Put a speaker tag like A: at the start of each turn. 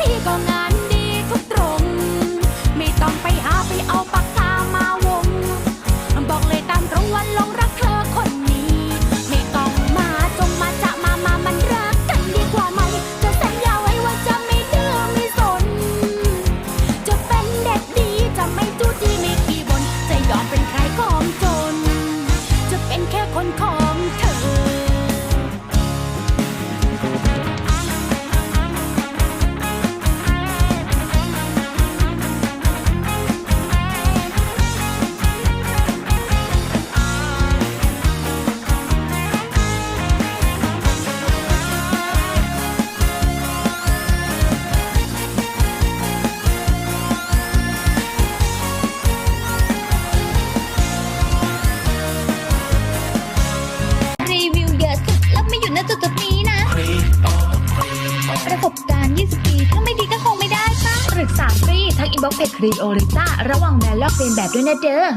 A: ที่ก็งาน
B: นะจุดๆนี้นะ ประสบการณ์ 20 ปี ถ้าไม่ดีก็คงไม่ได้ปะ
C: ปรึกษาฟรีทั้งอินบ็อกซ์เพจครีโอลิต้าระหว่างแมนล็อกเลียนแบบด้วยนะเด้อ